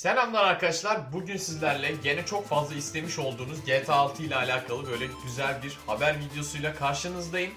Selamlar arkadaşlar. Bugün sizlerle gene çok fazla istemiş olduğunuz GTA 6 ile alakalı böyle güzel bir haber videosuyla karşınızdayım.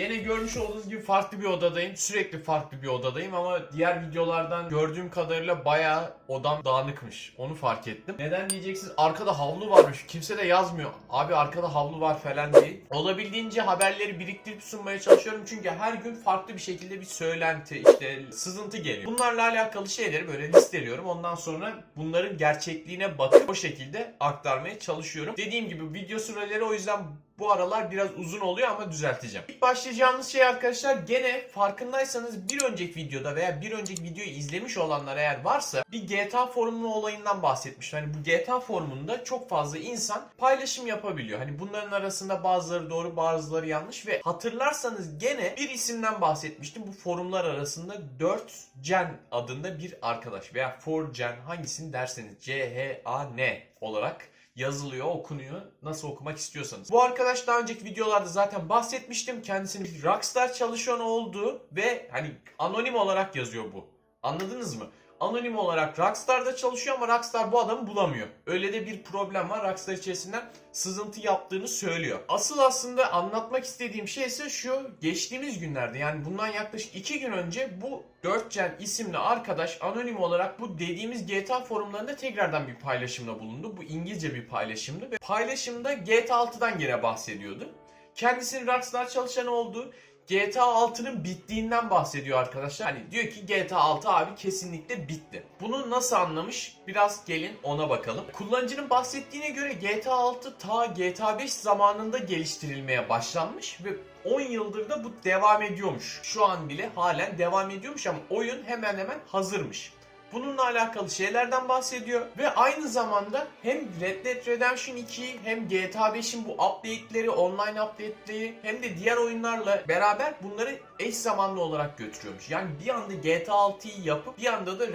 Gene görmüş olduğunuz gibi farklı bir odadayım. Sürekli farklı bir odadayım ama diğer videolardan gördüğüm kadarıyla bayağı odam dağınıkmış. Onu fark ettim. Neden diyeceksiniz? Arkada havlu varmış. Kimse de yazmıyor. Abi arkada havlu var falan değil. Olabildiğince haberleri biriktirip sunmaya çalışıyorum. Çünkü her gün farklı bir şekilde bir söylenti, işte sızıntı geliyor. Bunlarla alakalı şeyleri böyle listeliyorum. Ondan sonra bunların gerçekliğine bakıp o şekilde aktarmaya çalışıyorum. Dediğim gibi video süreleri o yüzden bu aralar biraz uzun oluyor ama düzelteceğim. İlk başlayacağımız şey arkadaşlar gene farkındaysanız bir önceki videoda veya bir önceki videoyu izlemiş olanlar eğer varsa bir GTA forumu olayından bahsetmiştim. Hani bu GTA forumunda çok fazla insan paylaşım yapabiliyor. Hani bunların arasında bazıları doğru bazıları yanlış ve hatırlarsanız gene bir isimden bahsetmiştim. Bu forumlar arasında 4 Gen adında bir arkadaş veya 4 Gen hangisini derseniz C-H-A-N olarak yazılıyor, okunuyor. Nasıl okumak istiyorsanız. Bu arkadaş daha önceki videolarda zaten bahsetmiştim. Kendisinin Rockstar çalışanı olduğu ve hani anonim olarak yazıyor bu. Anladınız mı? Anonim olarak Rockstar'da çalışıyor ama Rockstar bu adamı bulamıyor. Öyle de bir problem var. Rockstar içerisinden sızıntı yaptığını söylüyor. Asıl aslında anlatmak istediğim şey ise şu. Geçtiğimiz günlerde yani bundan yaklaşık 2 gün önce bu 4gen isimli arkadaş anonim olarak bu dediğimiz GTA forumlarında tekrardan bir paylaşımda bulundu. Bu İngilizce bir paylaşımdı ve paylaşımda GTA 6'dan gene bahsediyordu. Kendisinin Rockstar çalışanı olduğu GTA 6'nın bittiğinden bahsediyor arkadaşlar. Hani diyor ki GTA 6 abi kesinlikle bitti. Bunu nasıl anlamış? Biraz gelin ona bakalım. Kullanıcının bahsettiğine göre GTA 6 ta GTA 5 zamanında geliştirilmeye başlanmış ve 10 yıldır da bu devam ediyormuş. Şu an bile halen devam ediyormuş ama oyun hemen hemen hazırmış. Bununla alakalı şeylerden bahsediyor ve aynı zamanda hem Red Dead Redemption 2 hem GTA 5'in bu update'leri, online update'leri hem de diğer oyunlarla beraber bunları eş zamanlı olarak götürüyormuş. Yani bir anda GTA 6'yı yapıp bir anda da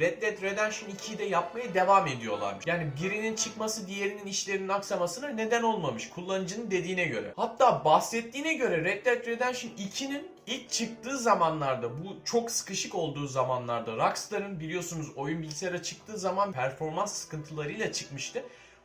Red Dead Redemption 2'yi de yapmaya devam ediyorlarmış. Yani birinin çıkması diğerinin işlerinin aksamasına neden olmamış kullanıcının dediğine göre. Hatta bahsettiğine göre Red Dead Redemption 2'nin ilk çıktığı zamanlarda bu çok sıkışık olduğu zamanlarda Rockstar'ın biliyorsunuz oyun bilgisayara çıktığı zaman performans sıkıntılarıyla çıkmıştı.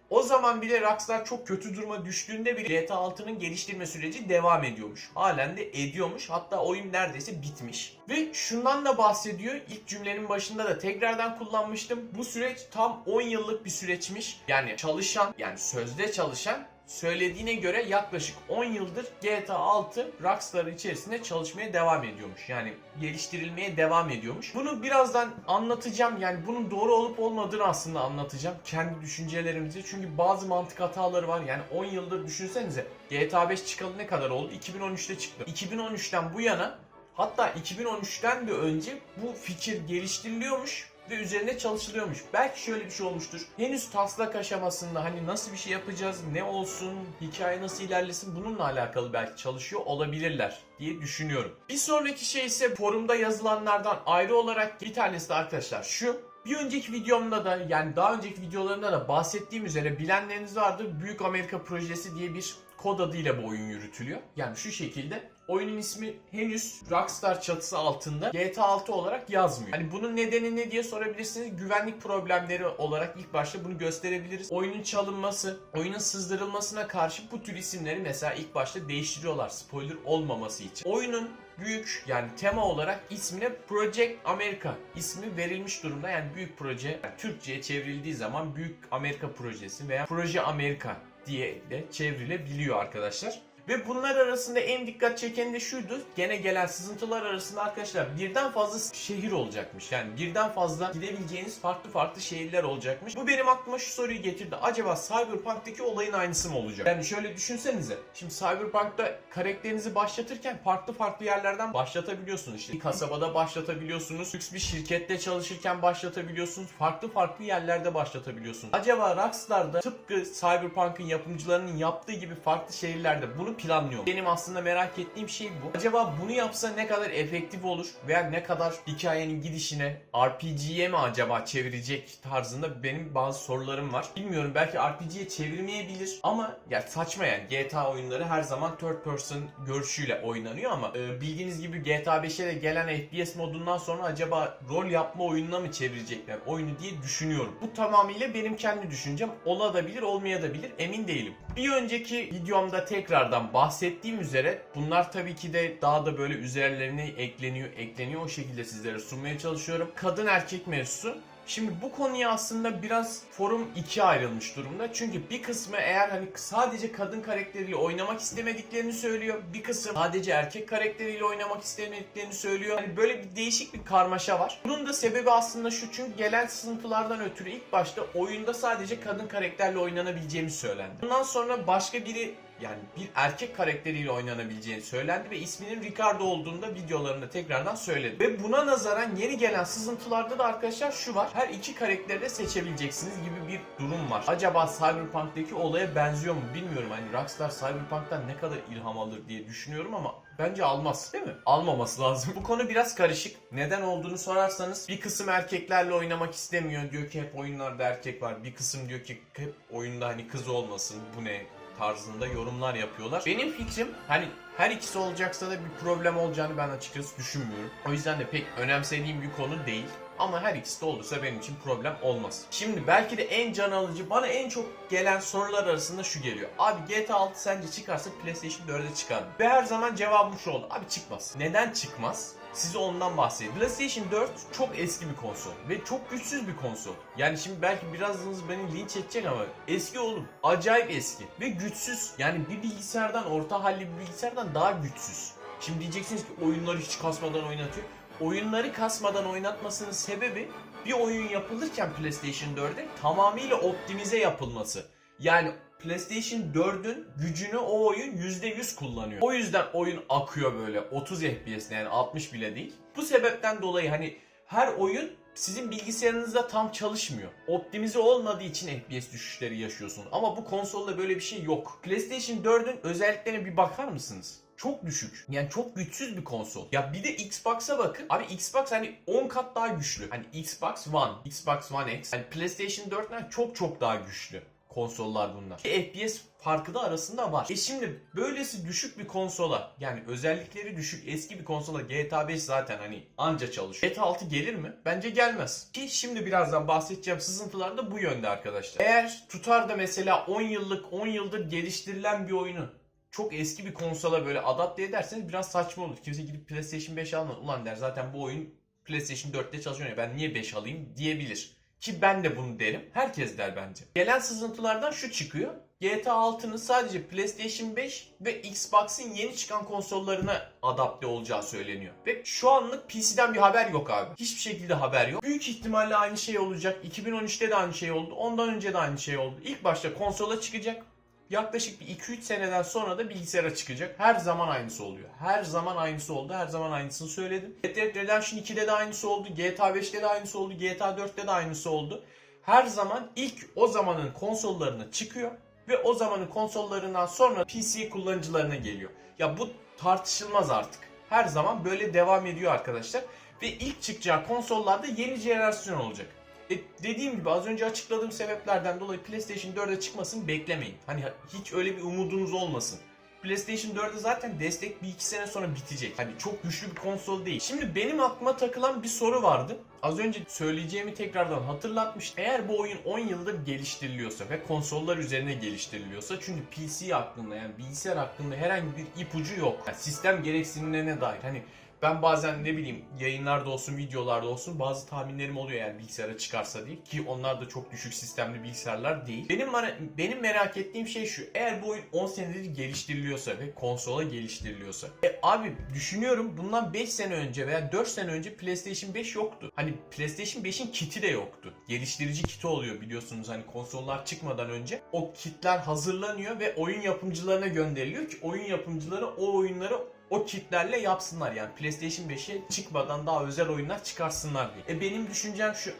O zaman bile Rockstar çok kötü duruma düştüğünde bile GTA 6'nın geliştirme süreci devam ediyormuş. Halen de ediyormuş. Hatta oyun neredeyse bitmiş. Ve şundan da bahsediyor. İlk cümlenin başında da tekrardan kullanmıştım. Bu süreç tam 10 yıllık bir süreçmiş. Yani çalışan, yani sözde çalışan söylediğine göre yaklaşık 10 yıldır GTA 6 Rockstar içerisinde çalışmaya devam ediyormuş. Yani geliştirilmeye devam ediyormuş. Bunu birazdan anlatacağım. Yani bunun doğru olup olmadığını aslında anlatacağım. Kendi düşüncelerimizi. Çünkü bazı mantık hataları var. Yani 10 yıldır düşünsenize. GTA 5 çıkalı ne kadar oldu? 2013'te çıktı. 2013'ten bu yana hatta 2013'ten de önce bu fikir geliştiriliyormuş ve üzerine çalışılıyormuş. Belki şöyle bir şey olmuştur. Henüz taslak aşamasında hani nasıl bir şey yapacağız, ne olsun, hikaye nasıl ilerlesin bununla alakalı belki çalışıyor olabilirler diye düşünüyorum. Bir sonraki şey ise forumda yazılanlardan ayrı olarak bir tanesi de arkadaşlar şu. Bir önceki videomda da yani daha önceki videolarımda da bahsettiğim üzere bilenleriniz vardır. Büyük Amerika Projesi diye bir kod adıyla bu oyun yürütülüyor. Yani şu şekilde oyunun ismi henüz Rockstar çatısı altında GTA 6 olarak yazmıyor. Hani bunun nedeni ne diye sorabilirsiniz. Güvenlik problemleri olarak ilk başta bunu gösterebiliriz. Oyunun çalınması, oyunun sızdırılmasına karşı bu tür isimleri mesela ilk başta değiştiriyorlar spoiler olmaması için. Oyunun büyük yani tema olarak ismine Project America ismi verilmiş durumda. Yani büyük proje yani Türkçe'ye çevrildiği zaman Büyük Amerika Projesi veya Proje Amerika diye de çevrilebiliyor arkadaşlar. Ve bunlar arasında en dikkat çeken de şuydu. Gene gelen sızıntılar arasında arkadaşlar birden fazla şehir olacakmış. Yani birden fazla gidebileceğiniz farklı farklı şehirler olacakmış. Bu benim aklıma şu soruyu getirdi. Acaba Cyberpunk'taki olayın aynısı mı olacak? Yani şöyle düşünsenize. Şimdi Cyberpunk'ta karakterinizi başlatırken farklı farklı yerlerden başlatabiliyorsunuz. İşte bir kasabada başlatabiliyorsunuz. Lüks bir şirkette çalışırken başlatabiliyorsunuz. Farklı farklı yerlerde başlatabiliyorsunuz. Acaba Rockstar'da tıpkı Cyberpunk'ın yapımcılarının yaptığı gibi farklı şehirlerde bunu mu? Benim aslında merak ettiğim şey bu. Acaba bunu yapsa ne kadar efektif olur veya ne kadar hikayenin gidişine RPG'ye mi acaba çevirecek tarzında benim bazı sorularım var. Bilmiyorum belki RPG'ye çevirmeyebilir ama ya saçma yani GTA oyunları her zaman third person görüşüyle oynanıyor ama e, bildiğiniz gibi GTA 5'e de gelen FPS modundan sonra acaba rol yapma oyununa mı çevirecekler oyunu diye düşünüyorum. Bu tamamıyla benim kendi düşüncem. Olabilir olmayabilir emin değilim. Bir önceki videomda tekrardan bahsettiğim üzere bunlar tabii ki de daha da böyle üzerlerine ekleniyor ekleniyor o şekilde sizlere sunmaya çalışıyorum. Kadın erkek mevzusu Şimdi bu konuya aslında biraz forum ikiye ayrılmış durumda. Çünkü bir kısmı eğer hani sadece kadın karakteriyle oynamak istemediklerini söylüyor. Bir kısım sadece erkek karakteriyle oynamak istemediklerini söylüyor. Hani böyle bir değişik bir karmaşa var. Bunun da sebebi aslında şu çünkü gelen sızıntılardan ötürü ilk başta oyunda sadece kadın karakterle oynanabileceğimi söylendi. Bundan sonra başka biri yani bir erkek karakteriyle oynanabileceğini söylendi ve isminin Ricardo olduğunda videolarında tekrardan söyledi. Ve buna nazaran yeni gelen sızıntılarda da arkadaşlar şu var. Her iki karakteri de seçebileceksiniz gibi bir durum var. Acaba Cyberpunk'taki olaya benziyor mu bilmiyorum. Hani Rockstar Cyberpunk'tan ne kadar ilham alır diye düşünüyorum ama Bence almaz değil mi? Almaması lazım. Bu konu biraz karışık. Neden olduğunu sorarsanız bir kısım erkeklerle oynamak istemiyor. Diyor ki hep oyunlarda erkek var. Bir kısım diyor ki hep oyunda hani kız olmasın. Bu ne? Tarzında yorumlar yapıyorlar. Benim fikrim hani her ikisi olacaksa da bir problem olacağını ben açıkçası düşünmüyorum. O yüzden de pek önemsediğim bir konu değil. Ama her ikisi de olursa benim için problem olmaz. Şimdi belki de en can alıcı, bana en çok gelen sorular arasında şu geliyor. Abi GTA 6 sence çıkarsa PlayStation 4'e çıkar mı? Ve her zaman cevabım şu oldu. Abi çıkmaz. Neden çıkmaz? Size ondan bahsedeyim. PlayStation 4 çok eski bir konsol ve çok güçsüz bir konsol. Yani şimdi belki birazınız beni linç edecek ama eski oğlum. Acayip eski ve güçsüz. Yani bir bilgisayardan, orta halli bir bilgisayardan daha güçsüz. Şimdi diyeceksiniz ki oyunları hiç kasmadan oynatıyor. Oyunları kasmadan oynatmasının sebebi bir oyun yapılırken PlayStation 4'e tamamıyla optimize yapılması. Yani PlayStation 4'ün gücünü o oyun %100 kullanıyor. O yüzden oyun akıyor böyle 30 FPS yani 60 bile değil. Bu sebepten dolayı hani her oyun sizin bilgisayarınızda tam çalışmıyor. Optimize olmadığı için FPS düşüşleri yaşıyorsunuz. Ama bu konsolda böyle bir şey yok. PlayStation 4'ün özelliklerine bir bakar mısınız? Çok düşük. Yani çok güçsüz bir konsol. Ya bir de Xbox'a bakın. Abi Xbox hani 10 kat daha güçlü. Hani Xbox One, Xbox One X. Hani PlayStation 4'ten çok çok daha güçlü konsollar bunlar. FPS farkı da arasında var. E şimdi böylesi düşük bir konsola yani özellikleri düşük eski bir konsola GTA 5 zaten hani anca çalışıyor. GTA 6 gelir mi? Bence gelmez. Ki şimdi birazdan bahsedeceğim sızıntılar da bu yönde arkadaşlar. Eğer tutar da mesela 10 yıllık 10 yıldır geliştirilen bir oyunu çok eski bir konsola böyle adapte ederseniz biraz saçma olur. Kimse gidip PlayStation 5 almaz. Ulan der zaten bu oyun PlayStation 4'te çalışıyor ya ben niye 5 alayım diyebilir. Ki ben de bunu derim. Herkes der bence. Gelen sızıntılardan şu çıkıyor. GTA 6'nın sadece PlayStation 5 ve Xbox'ın yeni çıkan konsollarına adapte olacağı söyleniyor. Ve şu anlık PC'den bir haber yok abi. Hiçbir şekilde haber yok. Büyük ihtimalle aynı şey olacak. 2013'te de aynı şey oldu. Ondan önce de aynı şey oldu. İlk başta konsola çıkacak. Yaklaşık bir 2-3 seneden sonra da bilgisayara çıkacak. Her zaman aynısı oluyor. Her zaman aynısı oldu. Her zaman aynısını söyledim. Red Dead Redemption 2'de de aynısı oldu. GTA 5'te de aynısı oldu. GTA 4'te de aynısı oldu. Her zaman ilk o zamanın konsollarına çıkıyor ve o zamanın konsollarından sonra PC kullanıcılarına geliyor. Ya bu tartışılmaz artık. Her zaman böyle devam ediyor arkadaşlar. Ve ilk çıkacağı konsollarda yeni jenerasyon olacak. E dediğim gibi az önce açıkladığım sebeplerden dolayı PlayStation 4'e çıkmasını beklemeyin. Hani hiç öyle bir umudunuz olmasın. PlayStation 4'e zaten destek bir iki sene sonra bitecek. Hani çok güçlü bir konsol değil. Şimdi benim aklıma takılan bir soru vardı. Az önce söyleyeceğimi tekrardan hatırlatmıştım. Eğer bu oyun 10 yıldır geliştiriliyorsa ve konsollar üzerine geliştiriliyorsa çünkü PC aklında yani bilgisayar aklında herhangi bir ipucu yok. Yani sistem gereksinimlerine dair hani ben bazen ne bileyim yayınlarda olsun videolarda olsun bazı tahminlerim oluyor yani bilgisayara çıkarsa diye ki onlar da çok düşük sistemli bilgisayarlar değil. Benim benim merak ettiğim şey şu. Eğer bu oyun 10 senedir geliştiriliyorsa ve konsola geliştiriliyorsa. E abi düşünüyorum bundan 5 sene önce veya 4 sene önce PlayStation 5 yoktu. Hani PlayStation 5'in kiti de yoktu. Geliştirici kiti oluyor biliyorsunuz hani konsollar çıkmadan önce. O kitler hazırlanıyor ve oyun yapımcılarına gönderiliyor ki oyun yapımcıları o oyunları o kitlerle yapsınlar yani PlayStation 5'e çıkmadan daha özel oyunlar çıkarsınlar diye. E benim düşüncem şu.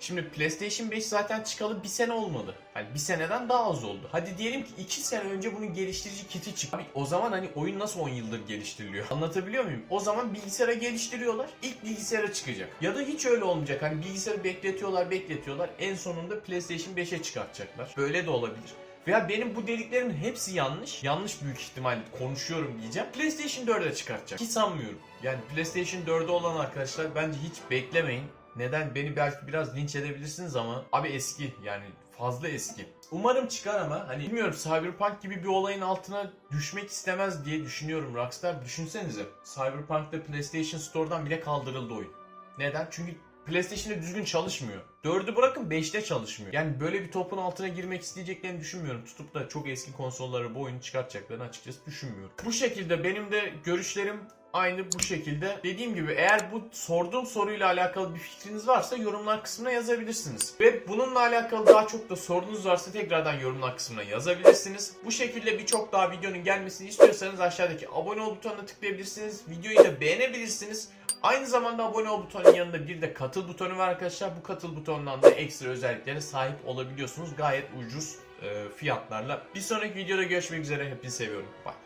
Şimdi PlayStation 5 zaten çıkalı bir sene olmadı. Hani bir seneden daha az oldu. Hadi diyelim ki 2 sene önce bunun geliştirici kiti çıktı. Abi o zaman hani oyun nasıl 10 yıldır geliştiriliyor? Anlatabiliyor muyum? O zaman bilgisayara geliştiriyorlar. İlk bilgisayara çıkacak. Ya da hiç öyle olmayacak. Hani bilgisayarı bekletiyorlar, bekletiyorlar. En sonunda PlayStation 5'e çıkartacaklar. Böyle de olabilir. Veya benim bu dediklerimin hepsi yanlış. Yanlış büyük ihtimalle konuşuyorum diyeceğim. PlayStation 4'e çıkartacak. Hiç sanmıyorum. Yani PlayStation 4'e olan arkadaşlar bence hiç beklemeyin. Neden? Beni belki biraz linç edebilirsiniz ama abi eski yani fazla eski. Umarım çıkar ama hani bilmiyorum Cyberpunk gibi bir olayın altına düşmek istemez diye düşünüyorum Rockstar. Düşünsenize Cyberpunk'ta PlayStation Store'dan bile kaldırıldı oyun. Neden? Çünkü PlayStation'da düzgün çalışmıyor. 4'ü bırakın 5'te çalışmıyor. Yani böyle bir topun altına girmek isteyeceklerini düşünmüyorum. Tutup da çok eski konsollara bu oyunu çıkartacaklarını açıkçası düşünmüyorum. Bu şekilde benim de görüşlerim aynı bu şekilde. Dediğim gibi eğer bu sorduğum soruyla alakalı bir fikriniz varsa yorumlar kısmına yazabilirsiniz. Ve bununla alakalı daha çok da sorunuz varsa tekrardan yorumlar kısmına yazabilirsiniz. Bu şekilde birçok daha videonun gelmesini istiyorsanız aşağıdaki abone ol butonuna tıklayabilirsiniz. Videoyu da beğenebilirsiniz. Aynı zamanda abone ol butonunun yanında bir de katıl butonu var arkadaşlar. Bu katıl butonundan da ekstra özelliklere sahip olabiliyorsunuz. Gayet ucuz e, fiyatlarla. Bir sonraki videoda görüşmek üzere. Hepinizi seviyorum. Bye.